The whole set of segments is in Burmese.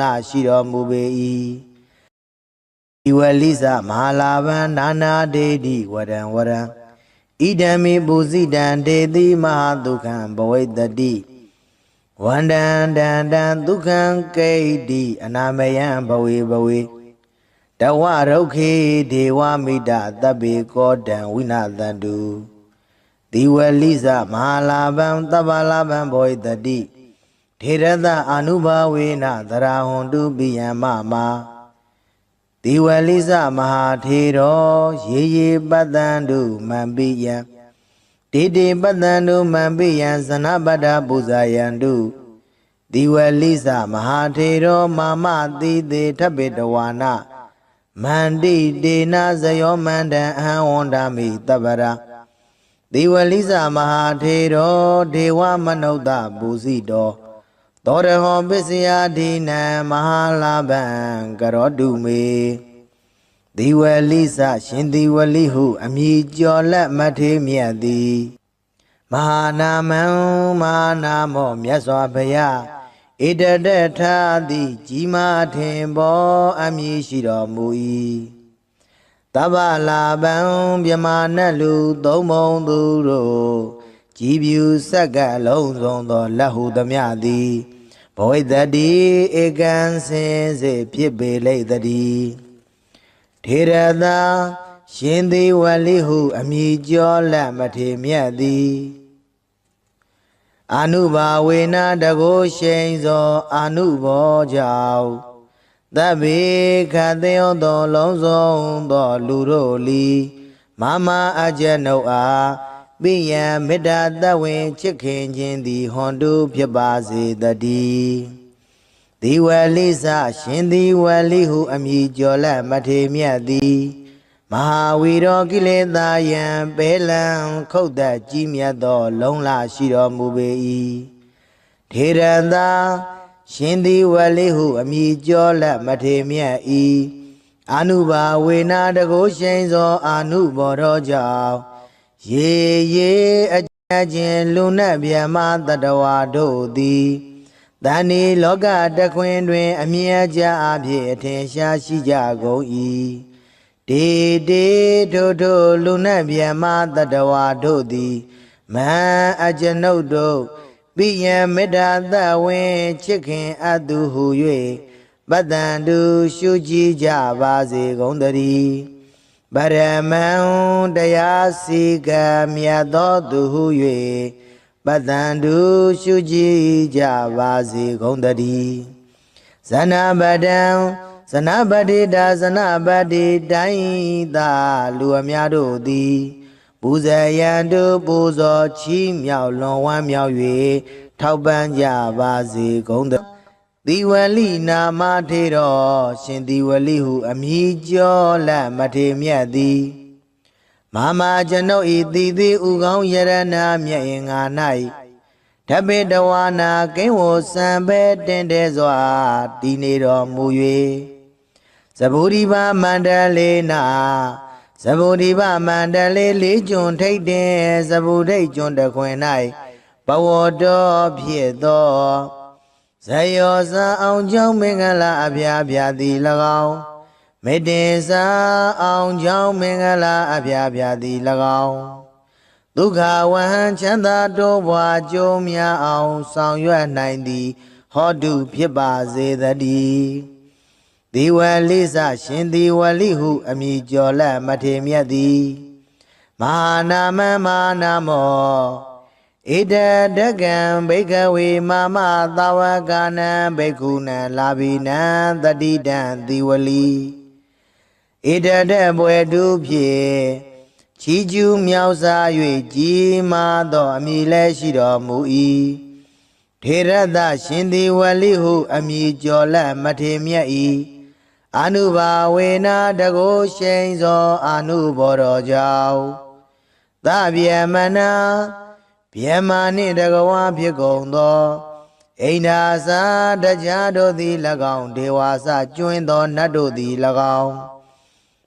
လာရှိတော်မူပေ၏ဤဝလိစမဟာလာဗံနာနာဒေတိဝရံဝရံဣဒံမိပုစိတံဒေတိမဟာဒုက္ခံဘဝိတ္တိဝန္တံတံတံဒုက္ခံကိတ္တိအနာမယံဘဝေဘဝေတဝရုက္ခေဒေဝမိတသဗ္ဗေကောတံဝိနာသန္တုဒီဝလိစမဟာလာဗံသဗ္ဗလာဗံဘဝိတ္တိ ထေရသအာနုဘာဝေနသရာဟွန်တုပိယံမမဒီဝလိစမဟာထေရောရေရေပတ္တံတုမံပိယံတေတေပတ္တံတုမံပိယံဇနပတ္တပူဇာယံတုဒီဝလိစမဟာထေရောမာမတိတေထဗ္ဗေတဝါနမန္တိတေနဇယောမန္တံအဟံဝန္ဒာမိတပ္ပရာဒီဝလိစမဟာထေရောဒေဝမနုဿပူဇိတော သောရဟောပစ္စယဒိနံမဟာလာဗံကရောတုမေဒီဝလိစရှင်ဒီဝလိဟု အမည်ကျော်လက်မထေမြတ်သည်မဟာနာမံမဟာနာမောမြတ်စွာဘုရားဣတတထာတိကြီးမားထင်ပေါ်အမည်ရှိတော်မူ၏တဗ္ဗလာဗံမြမနတ်လူသုံးမုံသူတို့ ကြည်ပြူဆက်ကပ်လုံးစုံသောလက်ဟုသမျှသည်ဘဝိတ္တိဧကံစင်စေဖြစ်ပေလိမ့်တည်းထေရသာရှင်သေးဝလိဟု အမည်ကျော်လက်မထေမြတ်သည်အာနုဘာဝေနတကိုရှိန်သောအာနုဘောကြောင့်သဗ္ဗေခတေယောသော လုံးစုံသော လူတို့လီမမအကျနုအား ပိယံမေတ္တာတဝင်ချစ်ခင်ခြင်းသည်ဟွန်တုဖြစ်ပါစေတည်းဒီဝလိစရှင်ဒီဝလိဟုအမည်ကျော်လက်မထေမြတ်သည်မဟာဝီရောကိလေသာယံပေလံခုတ်သက်ကြီးမြတ်သော လုံလရှိတော်မူပေ၏ထေရသာရှင်ဒီဝလိဟုအမည်ကျော်လက်မထေမြတ်၏အာနုဘာဝေနာတကိုရှိန်သောအာနုဘောတော်ကြောင့် ရေရေအကြခြင်းလူနတ်မြမတတဝါတို့သည်တဏီလောကတခွင်တွင် အမြဲကြအဖြစ်အထင်ရှားရှိကြကုန်၏ဒေဒေထို့ထို့လူနတ်မြမတတဝါတို့သည်မဟံအကျွန်ုပ်တို့ပိယံမေတ္တာသဝင်ချစ်ခင်အပ်သူဟု၍ပတ္တန်တုရှုကြည်ကြပါစေကုန်တည်း ပရမံတရားစီကံမြတ်သောသူဟု၍ပတ္တန်တုရှုကြည်ကြပါစေကုန်တည်းဇနပတံဇနပတိတာဇနပတိတိုင်းသာလူအများတို့သည်ပူဇေယံတုပူဇော်ချီးမြှောက်လွန်ဝမ်းမြောက်၍ထောက်ပံ့ကြပါစေကုန်တည်း သီဝလိနာမထေတော်ရှင်သီဝလိဟုအမည်ကျော်လက်မထေမြတ်သည်မာမကျွန်ုပ်ဤတည်သည်ဥကောင်းယရနာမြတ်ရင်ငါ၌ဓပေတဝါနာကိဝစံပဲတင်တဲစွာတည်နေတော်မူ၍သဗုဒိပါမန္တလေးနာသဗုဒိပါမန္တလေးလေးကျွန်းထိတ်တင်သဗုဒိတ်ကျွန်းတခွင်၌ဘဝတော်ဖြစ်သော ဇယောဇာအောင်ကြောင့်မင်္ဂလာအဖျားဖျားသည်၎င်းမေတ္တေစာအောင်ကြောင့်မင်္ဂလာအဖျားဖျားသည်၎င်းဒုက္ခဝဟံချမ်းသာတိုးပွားကြိုးများအောင်ဆောင်ရွက်နိုင်သည် ဟောတုဖြစ်ပါစေတည်းဒီဝလိစရှင်ဒီဝလိဟု အမည်ကျော်လက်မထေမြတ်သည်မဟာနာမမဟာနာမော ဣတတကံဘိကဝေမာမသာဝကနံဘိက္ခုနံလာဘိနံတတိတံသီဝလီဣတတဘွယ်တုဖြင့်ချီကျူးမြောက်စား၍ကြီးမားသောအမည်လည်းရှိတော်မူ၏ထေရသရှင်သီဝလီဟုအမည်ကျော်လက်မထေမြတ်၏အနုဘာဝေနာတကိုရှိန်သောအနုဘောတော်ကြောင့်သဗျမနာ ဗျမနှင့်တကဝါဖြစ်ကုန်သောအိန္ဒာစာတရားတို့သည်၎င်းဒေဝါစကျွင်းသောနတ်တို့သည်၎င်း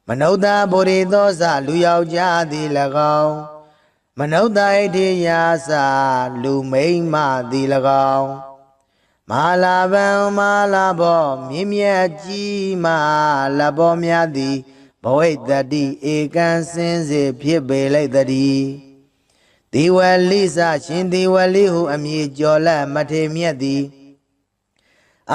မနုဿဗုရိသောစလူယောက်ျားသည်၎င်းမနုဿဣတိယာစလူမိမ့်မသည်၎င်းမာလာဗံမာလာဘောမြင့်မြတ်ကြီးမာလဘောများသည်ဘဝိတ္တိဧကံစင်စေဖြစ်ပေလိုက်တည်း ဒီဝလိစရှင်ဒီဝလိဟုအမည်ကျော်လမထေမြတ်သည်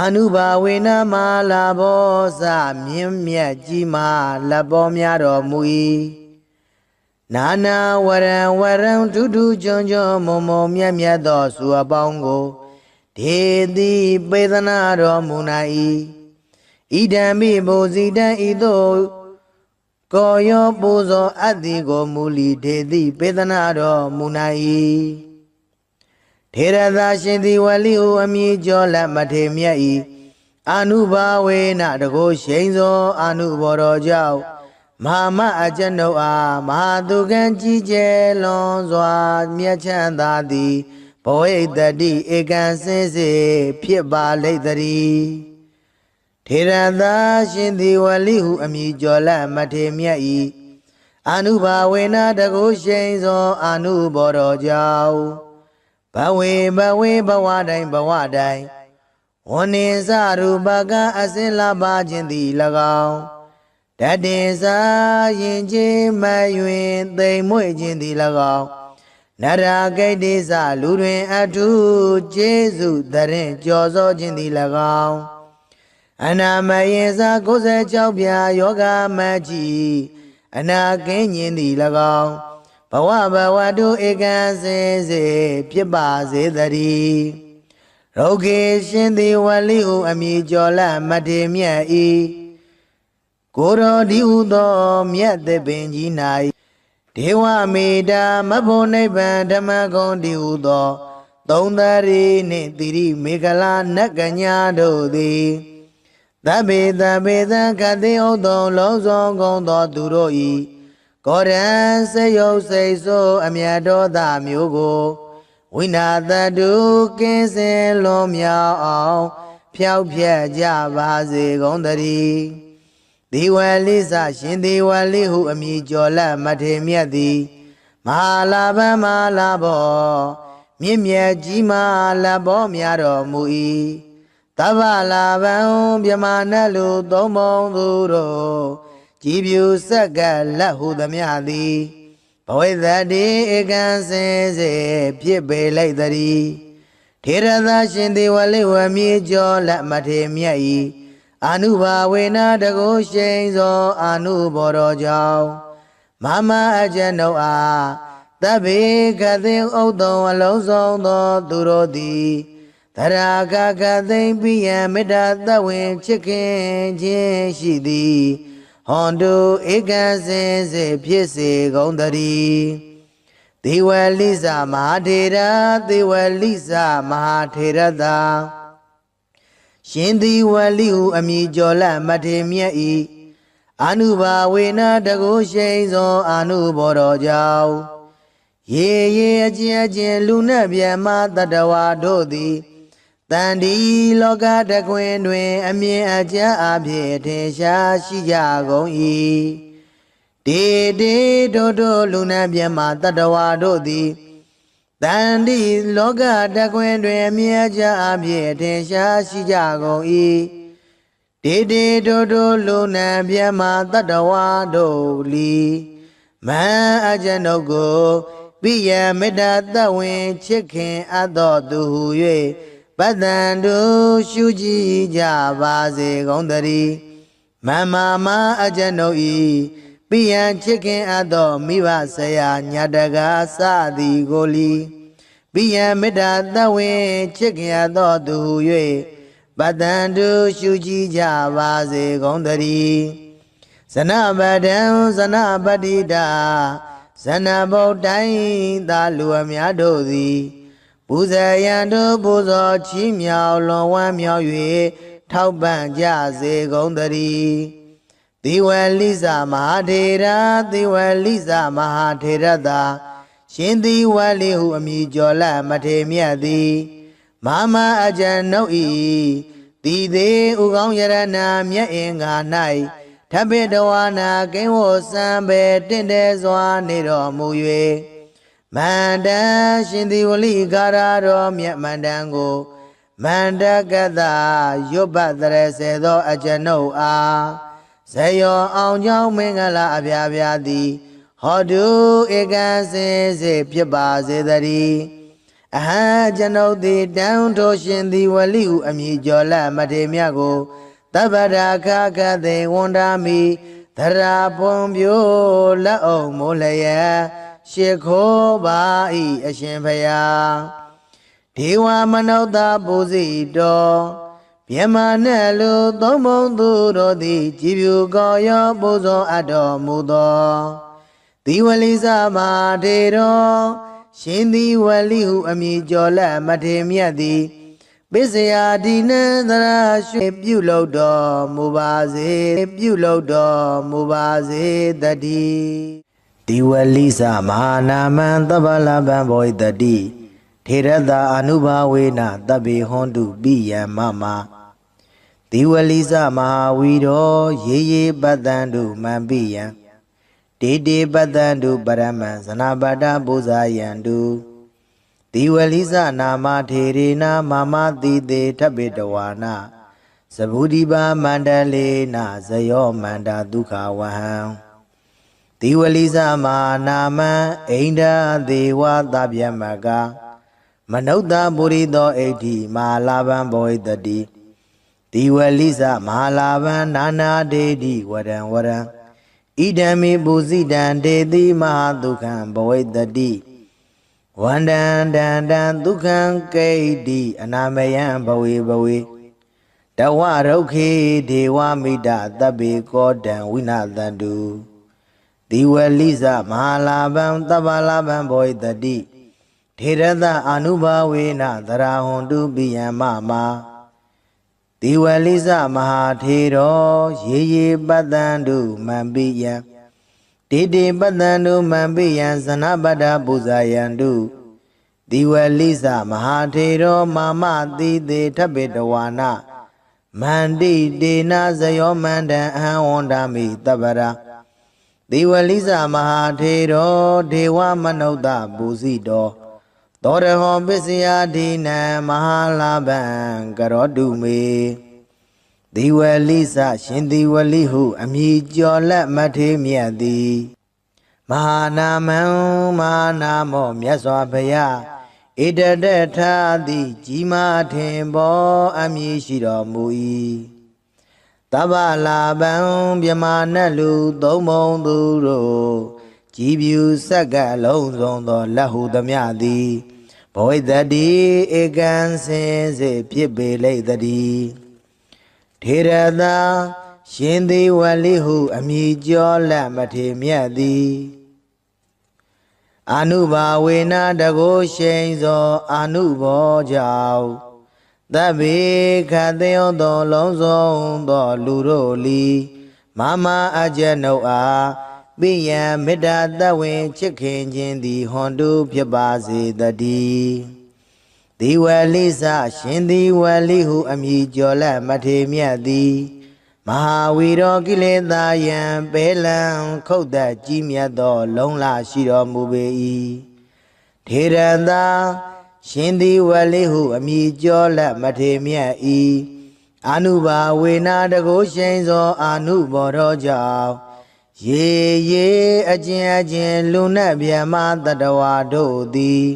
အနုဘာဝေနမာလာဘောစမြင့်မြတ်ကြီးမာလဘောများတော်မူ၏နာနာဝရံဝရံဒုဒုကြွန်ကြွန်မုံမုံမြတ်မြတ်သောစုအပေါင်းကိုဒေတိပေသနာတော်မူနာ၏ဣဒံမိဘုဇိတံဤသို့ ကောယောပူဇော်အပ်သည်ကိုမူလီဒေတိပေသနာတော်မူနာ၏ထေရသာရှင်သည်ဝလိဟုအမည်ကျော်လက်မထေမြတ်၏အနုဘာဝေနတကိုရှိန်သောအနုဘော်တော်ကြောင့်မဟာမအကျဉ်ုပ်အားမဟာသူကံကြီးကျယ်လွန်စွာမြတ်ချမ်းသာသည်ဘဝိတ္တိဧကံစင်းစေဖြစ်ပါလိမ့်တည်း ထေရသာရှင်သည်ဝလိဟုအမည်ကျော်လက်မထေမြတ်၏အနုဘာဝေနတကိုရှိန်သောအနုဘော်တော်ကြောင့်ဘဝေဘဝေဘဝတိုင်းဘဝတိုင်းဝနိစရူပကအစင်လာပါခြင်းသည်၎င်းတတင်စာရင်ချင်းမယွင်သိမ်မွေ့ခြင်းသည်၎င်းနရာဂိတ်တိစလူတွင်အထုကျေစုတရင်ကြော်စောခြင်းသည်၎င်း အနာမယင်စာ96ပြာယောဂမကြီးအနာကင်းခြင်းသည်၎င်းဘဝဘဝတုဧကံစင်စေဖြစ်ပါစေတည်းရောဂေရှင်သည်ဝလိဟုအမိကျော်လမထေမြတ်ဤကိုရောဒီဟုသောမြတ်သပင်ကြီး၌ဒေဝမေတာမဖို့နိဗ္ဗာန်ဓမ္မဂုံဒီဟုသော သုံးသရီနှင့်တိရိမေခလာနတ်ကညာတို့သည် သဗ္ဗေသဗ္ဗေသံခတိဥသောလုံးစုံကုန်သောသူတို့၏ကောရံစေယုတ်စိတ်ဆိုးအမြတ်တော်သားမျိုးကိုဝိနာတတုကင်းစင်လွန်မြောက်အောင်ဖြောက်ဖြက်ကြပါစေကုန်တည်းဒီဝလိစရှင်ဒီဝလိဟုအမည်ကျော်လက်မထေမြတ်သည်မဟာလာဗမဟာလာဘောမြင့်မြတ်ကြီးမာလဘောများတော်မူ၏ တဗ္ဗလာဗံမြမနတ်လူသုံးပုံသူတို့ကြည်ပြူဆက်ကလက်ဟုသမျှသည်ဘဝိသတိဧကံစင်စေဖြစ်ပေလိုက်တည်းထေရသာရှင်သေဝလိဝမြေကျော်လက်မထေမြတ်၏အာနုဘာဝေနာတကုရှိန်သောအာနုဘော်တော်ကြောင့်မမအကျဉ်ုပ်အားတဗ္ဗေကသိဥဒ္ဒံအလုံးစုံသောသူတို့သည်သ ရာကကသိမ့်ပိယံမေတ္တာသဝင်ချစ်ခင်ခြင်းရှိသည်ဟွန်တုဧကစင်စေဖြစ်စေကုန်တည်းဒေဝလိစမဟာထေရဒေဝလိစမဟာထေရတာရှင်ဒီဝလိဟုအမိကျော်လမထေမြတ်ဤအာနုဘာဝေနတကုရှိန်သောအာနုဘောတော်ကြောင့်ရေရေအကျဉ်အကျဉ်လူနဲ့ဗျမတတဝါတို့သည် တန်ဒီလောကတခွင်တွင် အမြင်အကြအဖြစ်ထင်ရှားရှိကြကုန်၏တေတေတို့တို့လူနာမြတ်မှာတတဝါတို့သည်တန်ဒီလောကတခွင်တွင်အမြင်အကြအဖြစ်ထင်ရှားရှိကြကုန်၏တေတေတို့တို့လူနာမြတ်မှာတတဝါတို့လီမန်အကျဉ်ုပ်ကိုပိယမေတ္တာတဝင်ချစ်ခင်အပ်တော်သူဟု၍ ပတ္တန်တို့ရှုကြည်ကြပါစေကုန်တည်းမမမအကျဉ်ုပ်ဤပိယံချစ်ခင်အပ်သောမိဘဆရာညာတကာစသည်ကိုလီပိယံမေတ္တာသဝင်ချစ်ခင်အပ်သောသူ၍ပတ္တန်တို့ရှုကြည်ကြပါစေကုန်တည်းဇနပဒံဇနပတိတာဇနဗုဒ္ဓိုင်းသာလူအများတို့သည် ပူဇေယံတို့ပူဇော်ချီးမြှောက်လွန်ဝမ်းမြောက်၍ထောက်ပံ့ကြစေကုန်တည်းသီဝလိစမဟာထေရသီဝလိစမဟာထေရတာရှင်သီဝလိဟုအမိကျော်လမထေမြတ်သည်မမအကြံနှုတ်ဤတည်သေးဥကောင်းယရနာမြတ်အင်္ဂါ၌ထပိတဝနာကိဝစံပေတင့်တယ်စွာနေတော်မူ၍ မန္တန်ရှင်သည်ဝလိကာရတော်မြတ်မန္တန်ကိုမန္တကတရွတ်ပတ်တရစေသော အကျွန်ုပ်အားဇယောအောင်ကြောင်းမင်္ဂလာအပြာပြာသည် ဟောတုဧကံစင်စေဖြစ်ပါစေတည်းအဟံကျွန်ုပ်သည်တန်ထိုးရှင်သည်ဝလိဟုအမည်ကျော်လက်မထေမြတ်ကိုတပ္ပရာခခသိဝန္ဒာမိသရာပွန်ပြိုးလက်အောင်မိုးလျက် ရှ िख ိုးပါဤအရှင်ဖယားဒေဝမနုဿပူဇိတော်မြမနဲ့လူသုံးဘုံသူတို့သည်ကြည်ဖြူကောရောပူဇော်အပ်တော်မူသောသီဝလိစမာထေတော်ရှင်သီဝလိဟုအမည်ကျော်လက်မထေမြတ်သည်ပစ္စယဒီနံသရရွှေပြုလုပ်တော်မူပါစေပြုလုပ်တော်မူပါစေတ တိဒီဝလိစမဟာနာမံသဗ္ဗလဗံဘောဣတတိထေရတအနုဘာဝေနတဗ္ဗေဟွန်တုပိယံမမဒီဝလိစမဟာဝီတော်ရေရေပတ္တံတုမံပိယံဒေတေပတ္တံတုပရမံဇနာပတ္တပူဇာယံတုဒီဝလိစနာမထေရေနာမမတိတေထဗ္ဗေတဝါနာသဗုဒီပါမန္တလေနာဇယောမန္တာဒုက္ခဝဟံ ဒီဝလိစမာနာမံအိန္ဒာဒေဝသဗျမကမနုဿပုရိသောအိဋ္ဌိမာလာဘံဘောဣတတိဒီဝလိစမဟာလာဘံနာနာဒေတိဝရံဝရံဣဒံမေပုဇိတံဒေတိမဟာဒုက္ခံဘဝိတတိဝန္တံတံတံဒုက္ခံကိဋ္တိအနာမယံဘဝေဘဝေတဝရုက္ခေဒေဝမိတသဗ္ဗေကောတံဝိနာသန္တု ဒီဝလိစမဟာလာဘံသဗ္ဗလာဘံဘောဣတတိထေရသအာနုဘာဝေနသရာဟွန်တုပိယံမမာဒီဝလိစမဟာထေရောရေရေပတ္တံတုမံပိယံဒေတေပတ္တံတုမံပိယံဇနပတ္တပူဇာယံတုဒီဝလိစမဟာထေရောမာမတိတေထဗ္ဗေတဝါနာမန္တိတေနာဇယောမန္တံအဟံဝန္ဒာမိတပ္ပရာ ဒီဝလိစမဟာထေရောဒေဝမနုဿပူဇိတော်သောရဟောပစ္စယဒီနံမဟာလာဘံကရောတုမေဒီဝလိစရှင်ဒီဝလိဟု အမည်ကျော်လက်မထေမြတ်သည်မဟာနာမံမဟာနာမောမြတ်စွာဘုရားဣတတထာတိကြီးမားထင်ပေါ်အမည်ရှိတော်မူ၏ တဗ္ဗလာဘံမြမနတ်လူသုံးမုံသူတို့ကြည်ပြူဆက်ကလုံးစုံသောလက်ဟုသမျှသည်ဘဝိတတိဧကံစင်စေဖြစ်ပေလိမ့်တည်းထေရသာရှင်သေးဝလိဟုအမိကျော်လက်မထေမြတ်သည်အာနုဘာဝေနာတကိုရှိန်သောအာနုဘောကြောင့် သဗ္ဗေခတယောသောလုံးစုံသောလူတို့လီမမအကျနုအားပိယံမေတ္တာတဝင်ချစ်ခင်ခြင်းသည်ဟွန်တုဖြစ်ပါစေတည်းဒီဝလိစရှင်ဒီဝလိဟုအမည်ကျော်လက်မထေမြတ်သည်မဟာဝီရောကိလေသာယံပဲလံခုတ်သက်ကြီးမြတ်သော လုံလရှိတော်မူပေ၏ထေရန်သာ ရှင်ဒီဝလိဟုအမည်ကျော်လက်မထေမြတ်၏အာနုဘာဝေနာတကိုရှိန်သောအာနုဘောတော်ကြောင့်ရေရေအကျဉ်အကျဉ်လူနတ်ဗျမတတဝါတို့သည်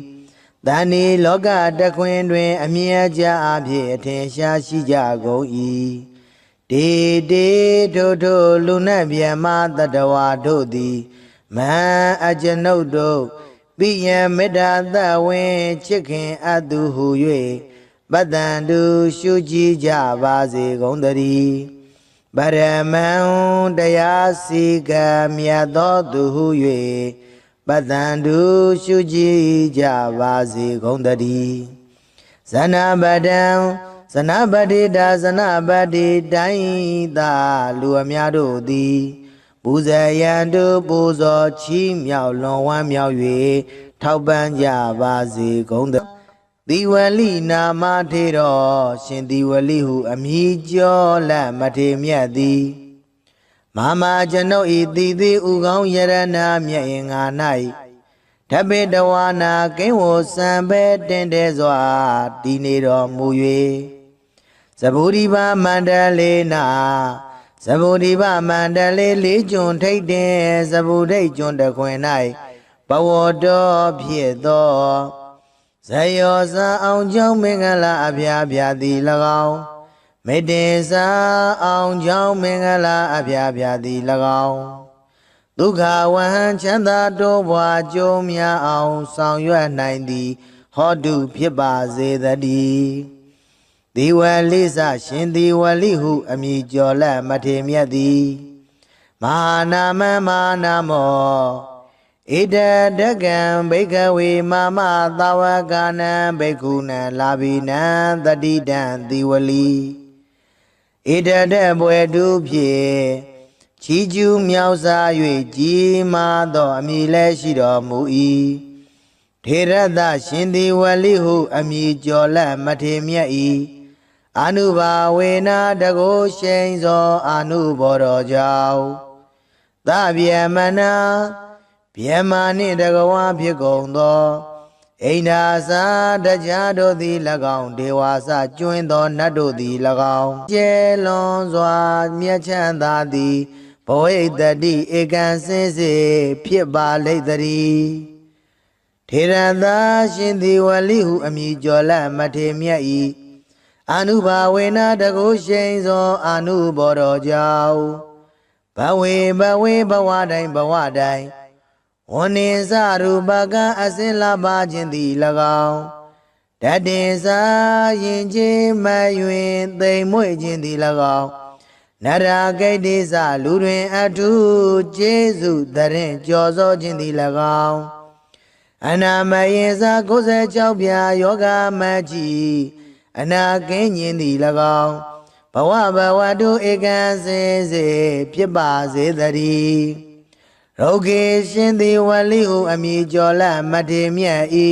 တဏီလောကတခွင်တွင် အမြဲကြအဖြစ်အထင်ရှားရှိကြကုန်၏ဒေဒေထို့ထို့လူနတ်ဗျမတတဝါတို့သည်မဟံအကျွန်ုပ်တို့ ပိယံမေတ္တာသဝင်ချစ်ခင်အတုဟု၍ပတ္တန်တုရှုကြည်ကြပါစေကုန်တည်းပရမံတရားစီကမြတ်သောသူဟု၍ပတ္တန်တုရှုကြည်ကြပါစေကုန်တည်းဇနပတံဇနပတိတာဇနပတိတိုင်းသာလူအများတို့သည် ပူဇေယံတုပူဇော်ချီးမြှောက်လွန်ဝမ်းမြောက်၍ထောက်ပံ့ကြပါစေကုန်တည်းသီဝလိနာမထေတော်ရှင်သီဝလိဟုအမည်ကျော်လက်မထေမြတ်သည်မမကျွန်ုပ်ဤတည်သည်ဥကောင်းယရနာမြတ်ရင်ငါ၌ဓပိတဝါနာကိန်းဝစံပဲတင်တဲ့စွာတည်နေတော်မူ၍သဗ္ဗူဒီပါမန္တလေးနာ သဗ္ဗူဒီပါမန္တလေးလေးကျွန်းထိတ်တင်သဗ္ဗူဒိတ်ကျွန်းတခွင်၌ဘဝတော်ဖြစ်သောဇယောဇာအောင်ကြောင့်မင်္ဂလာအဖျားဖျားသည်၎င်းမေတ္တေစာအောင်ကြောင့်မင်္ဂလာအဖျားဖျားသည်၎င်းဒုက္ခဝဟံချမ်းသာတိုးပွားကြုံများအောင် ဆောင်ရွက်နိုင်သည်ဟောတုဖြစ်ပါစေတည်း ဒီဝလိစရှင်ဒီဝလိဟုအမည်ကျော်လက်မထေမြတ်သည်မဟာနာမမဟာနာမောဣဒတကံဘိကဝေမမသာဝကနံဘိက္ခုနံလာဘိနံတတိတံဒီဝလီဣဒတဘွယ်တုဖြင့်ချီကျူးမြောက်စား၍ကြီးမားသောအမည်လည်းရှိတော်မူ၏ထေရသရှင်ဒီဝလီဟုအမည်ကျော်လက်မထေမြတ်၏ အနုဘာဝေနာတကိုရှိန်သောအနုဘောတော်ကြောင့်သဗျမနာဗျမနှင့်တကဝါဖြစ်ကုန်သောအိန္ဒာစာတရားတို့သည်၎င်းဒေဝါစကျွင်းသောနတ်တို့သည်၎င်းကျဲလွန်စွာမြတ်ချမ်းသာသည်ဘဝိတ္တိဧကံစင်စေဖြစ်ပါလိမ့်တည်းထေရသာရှင်ဒီဝလိဟုအမည်ကျော်လက်မထေမြတ်၏ အနုဘာဝေနာတကုရှိန်သောအနုဘောတော်ကြောင့်ဘဝေဘဝေဘဝတိုင်းဘဝတိုင်းဝနိစရူပကအစင်လာပါခြင်းသည်၎င်းတတင်စာရင်ချင်းမယွင်သိမ်မွေ့ခြင်းသည်၎င်းနရာဂိတ်တိစလူတွင်အထုကျေစုတရင်ကြော်စောခြင်းသည်၎င်းအနာမယေစာ96ပြာယောဂမကြီး အနာကင်းခြင်းသည်၎င်းဘဝဘဝတုဧကံစေစေဖြစ်ပါစေတည်းရောဂေရှင်သည်ဝလိဟုအမည်ကျော်လမထေမြတ်ဤ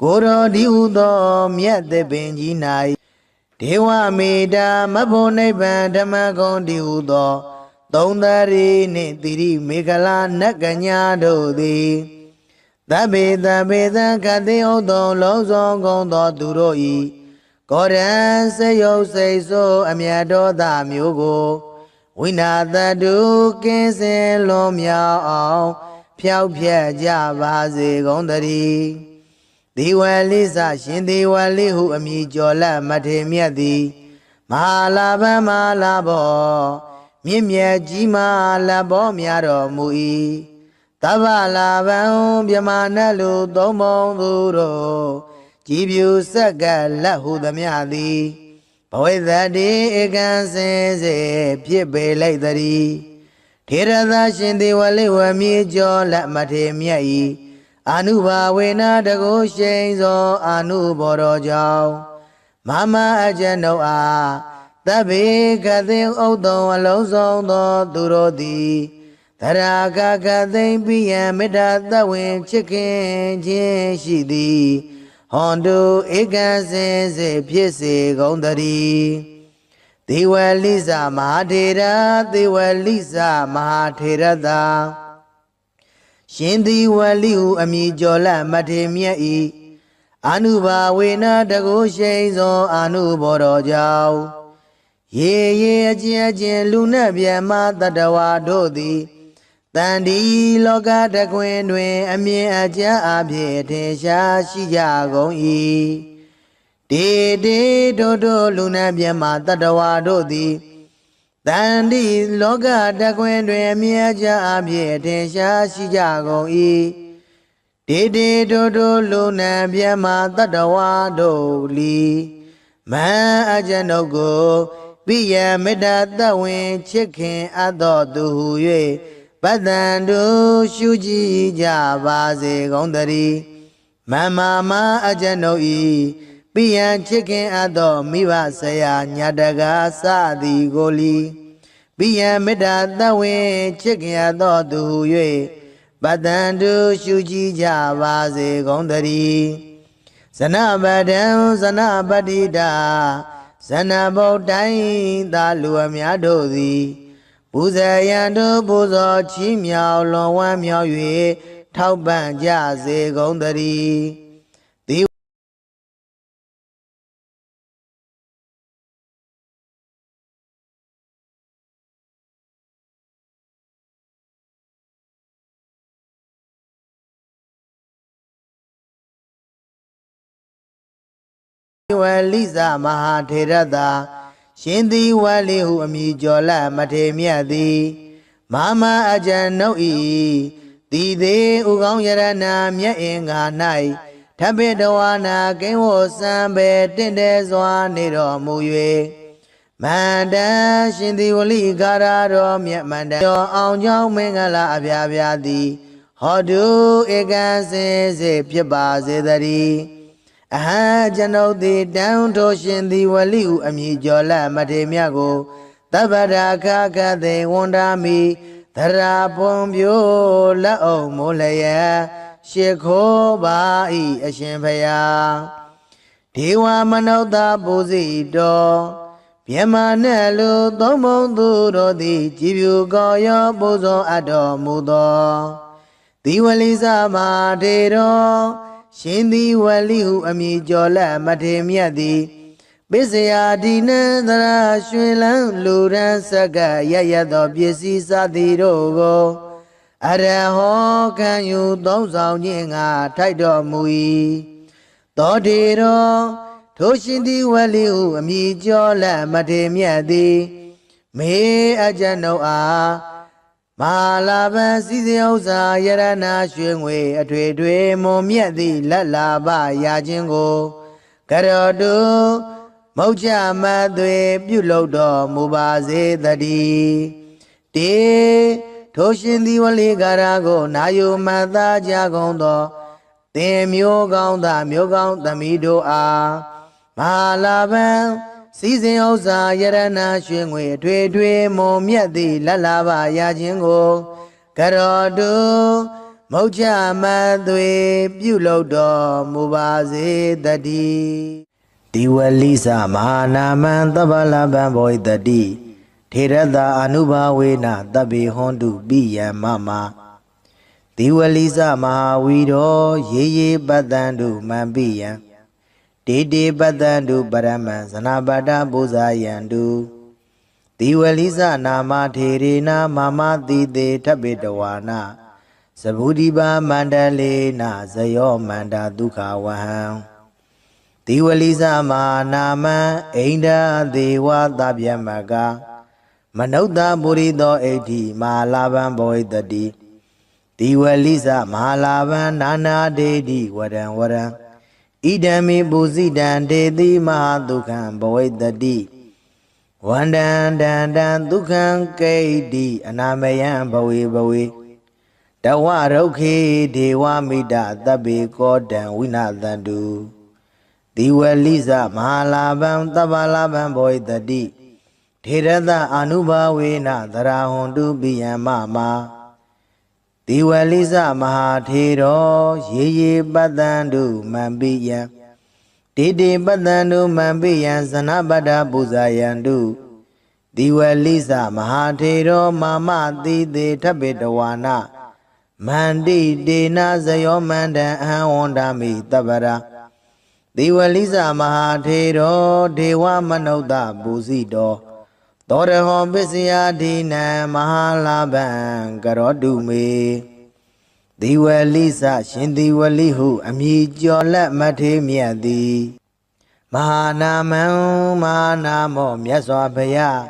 ကိုတော်ဒီဟုသောမြတ်သပင်ကြီး၌ဒေဝမေတာမဖို့နိဗ္ဗာန်ဓမ္မဂုံဒီဟုသော သုံးသရီနှင့်တိရိမေခလာနတ်ကညာတို့သည် သဗ္ဗေသဗ္ဗေသကတိဥသောလုံးစုံကုန်သောသူတို့ဤကောရံစယုတ်စိတ်ဆိုးအမြတ်တော်သားမျိုးကိုဝိနာတတုကင်းစင်လွန်မြောက်အောင်ဖျောက်ဖျက်ကြပါစေကုန်သတည်းဒီဝလိစရှင်ဒီဝလိဟုအမည်ကျော်လက်မထေမြတ်သည်မဟာလာဘမဟာလာဘောမြင့်မြတ်ကြီးမာလဘောများတော်မူ၏ တဗ္ဗလာဘံမြမနတ်လူသုံးပုံသူတို့ကြည်ပြူဆက်ကလက်ဟုသမျှသည်ဘဝိသတိဧကံစင်စေဖြစ်ပေလိုက်တည်းထေရသာရှင်သေဝလိဝမြေကျော်လက်မထေမြတ်ဤအာနုဘာဝေနာတကုရှိန်သောအာနုဘော်တော်ကြောင့်မမအကျဉ်ုပ်အားတဗ္ဗေကသိဥဒ္ဒံအလုံးစုံသောသူတို့သည် သရာကကသိမ့်ပိယံမေတ္တာသဝင်ချစ်ခင်ခြင်းရှိသည်ဟွန်တုဧကံစင်စေဖြစ်စေကုန်တည်းဒေဝလိစမဟာထေရဒေဝလိစမဟာထေရတာရှင်ဒီဝလိဟုအမည်ကျော်လမထေမြတ်ဤအာနုဘာဝေနတကုရှိန်သောအာနုဘောတော်ကြောင့်ရေရေအကျဉ်အကျဉ်လူနဲ့ဗျမတတဝါတို့သည် တန်ဒီလောကတကွင်တွင် အမြင်အကြအဖြစ်ထင်ရှားရှိကြကုန်၏တေတေတို့တို့လူနာမြတ်မှာတတဝါတို့သည်တန်ဒီလောကတကွင်တွင်အမြင်အကြအဖြစ်ထင်ရှားရှိကြကုန်၏တေတေတို့တို့လူနာမြတ်မှာတတဝါတို့လီမန်အကျဉ်ုပ်ကိုပိယမေတ္တာတဝင်ချစ်ခင်အပ်တော်သူဟု၍ ပတ္တန်တို့ရှုကြည်ကြပါစေကုန်တည်းမမမအကျဉ်ုပ်ဤပိယံချစ်ခင်အပ်သောမိဘဆရာညာတကာစသည်ကိုလီပိယံမေတ္တာသဝင်ချစ်ခင်အပ်သောသူ၍ပတ္တန်တို့ရှုကြည်ကြပါစေကုန်တည်းဇနပဒံဇနပတိတာဇနဗုဒ္ဓိုင်းသာလူအများတို့သည် ပူဇေယံတို့ပူဇော်ချီးမြှောက်လွန်ဝမ်းမြောက်၍ထောက်ပံ့ကြစေကုန်သတည်းဒီဝလိဇမဟာထေရတာ ရှင်သည်ဝလိဟုအမည်ကျော်လမထေမြတ်သည်မာမအကြံနှုတ်ဤဒီသေးဥကောင်းယရနာမြတ်အင်္ဂါ၌ထပိတဝါနာကိဝောစံပေတင့်တယ်စွာနေတော်မူ၍မန္တန်ရှင်သည်ဝလိကာရတော်မြတ်မန္တန်တော်အောင်ကြောင်းမင်္ဂလာအပြားပြားသည်ဟောတုဧကံစင်စေဖြစ်ပါစေတည်း အဟံကျွန်ုပ်သည်တန်ထိုးရှင်သည်ဝလိဟုအမည်ကျော်လမထေမြတ်ကိုတပ္ပရာခခသေဝန္ဒာမိသရာပွန်ပြိုလက်အောင်မိုးလျက်ရှ िख ိုးပါဤအရှင်ဖယားဒေဝမနုဿပူဇိတော်မြမနဲ့လူသုံးဘုံသူတို့သည်ကြည်ဖြူကောရောပူဇော်အပ်တော်မူသောဒီဝလိသမထေတော် ရှင်သည်ဝလိဟုအမည်ကျော်လက်မထေမြတ်သည်ပစ္စယဒီနံသရာရွှေလန်းလူရန်ဆက်ကရရသောပစ္စည်းစသည်တို့ကိုအရဟောခံယူသုံးဆောင်ခြင်းငါထိုက်တော်မူ၏သောတေတော်ထိုရှင်သည်ဝလိဟုအမည်ကျော်လက်မထေမြတ်သည်မေအကြံတို့အား မာလာပံစီစဉ်ဥစ္စာယရနာရွှေငွေ အထွေထွေမွန်မြတ်သည့်လက်လာပရာခြင်းကိုကရောတုမௌချမသွေ ပြုလုပ်တော်မူပါစေတည်းတေထိုရှင်သည်ဝလိကာရာကို နာယုမတ်သားကြကုန်သောသင်မျိုးကောင်းသားမျိုးကောင်းသမီးတို့အားမာလာပံ စီစဉ်ဥစ္စာယရနာရွှေငွေအထွေထွေမုံမြတ်သည့်လက်လာပါရခြင်းကိုကရောတုမௌချမသွေပြုလုပ်တော်မူပါစေတည်းဒီဝလိသမဟာနာမံသဗ္ဗလဗံဘောဣတတိထေရတာအနုဘာဝေနတဗ္ဗေဟွန်တုပိယံမမဒီဝလိသမဟာဝီရော ရေရေပတ္တံတုမံပိယံ ဒေတေပတ္တံတုပရမံဇနာပါဒပူဇာယံတုဒီဝလိဇနာမထေရေနာမမတိတေထပိတဝါနာသဗုဒီပါမန္တလေနာဇယောမန္တာဒုက္ခဝဟံဒီဝလိဇမာနာမံအိန္ဒာဒေဝသဗျမကမနုဿပုရိသောအိဋ္ဌိမာလာဗံဘောဣတတိဒီဝလိဇမဟာလာဗံနာနာဒေတိဝရံဝရံ ဣဒံမေပုဇိတံတေတိမဟာဒုက္ခံဘဝိတတိဝန္တံတံတံဒုက္ခံကိဋ္တိအနာမယံဘဝေဘဝေတဝရုခေဒေဝမိတသဗ္ဗေကောတံဝိနာသန္တုဒီဝလိဇမဟာလာဗံသဗ္ဗလာဗံဘဝိတတိထေရတအာနုဘာဝေနသရာဟွန်တုပိယံမမာ ဒီဝလိဇမဟာထေရောရေရေပတ္တံတုမံပိယံဒေတေပတ္တံတုမံပိယံဇနပတ္တပူဇာယံတုဒီဝလိဇမဟာထေရောမာမတိတေထပိတဝါနမန္တိတေနဇယောမန္တံအဟံဝန္ဒာမိတပ္ပရာဒီဝလိဇမဟာထေရောဒေဝမနုဿပူဇိတော သောရဟောပစ္စယဒိနံမဟာလာဗံကရောတုမေဒီဝလိစရှင်ဒီဝလိဟု အမည်ကျော်လက်မထေမြတ်သည်မဟာနာမံမဟာနာမောမြတ်စွာဘုရား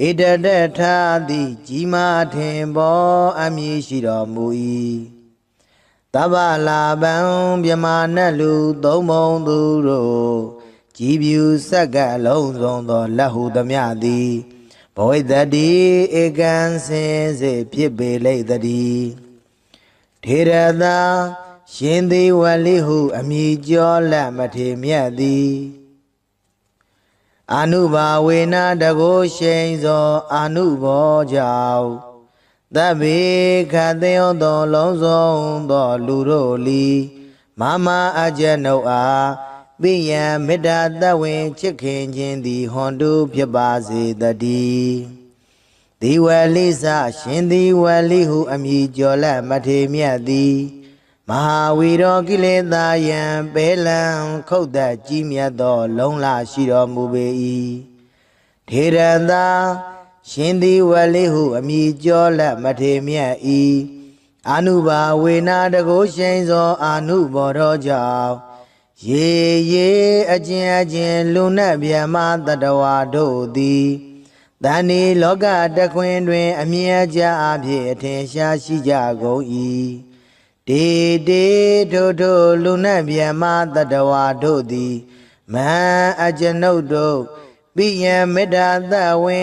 ဣတတထာတိကြီးမားထင်ပေါ်အမည်ရှိတော်မူ၏တဗ္ဗလာဗံမြမနတ်လူသုံးမုံသူတို့ကြည်ပြူဆက်ကလုံးစုံသောလက်ဟုသမျှသည် ဘဝိတတိဧကံစင်စေဖြစ်ပေလိမ့်တည်းထေရသာရှင်သေးဝလိဟုအမည်ကျော်လက်မထေမြတ်သည်အာနုဘာဝေနတကိုရှိန်သောအာနုဘောကြောင့်သဗ္ဗေခသေယောသောလုံးစုံသောလူတို့လီမမအကျနုအား ပိယံမေတ္တာတဝင်ချစ်ခင်ခြင်းသည်ဟွန်တုဖြစ်ပါစေတည်းဒီဝလိစရှင်သည်ဝလိဟုအမည်ကျော်လက်မထေမြတ်သည်မဟာဝီရောကိလေသာယံပဲလံခုတ်သက်ကြီးမြတ်သော လုံလရှိတော်မူပေ၏ထေရန်သာရှင်သည်ဝလေးဟုအမိကျော်လက်မထေမြတ်၏အာနုဘာဝေနာတကုရှိန်သောအာနုဘော်တော်ကြောင့် ရေရေအကျဉ်အကျဉ်လူနတ်မြမတတဝါတို့သည်တန်ဒီလောကတခွင်တွင် အမြဲကြအဖြစ်အထင်ရှားရှိကြကုန်၏တေတေထို့ထို့လူနတ်မြမတတဝါတို့သည်မဟံအကျွန်ုပ်တို့ပိယံမေတ္တာသဝင်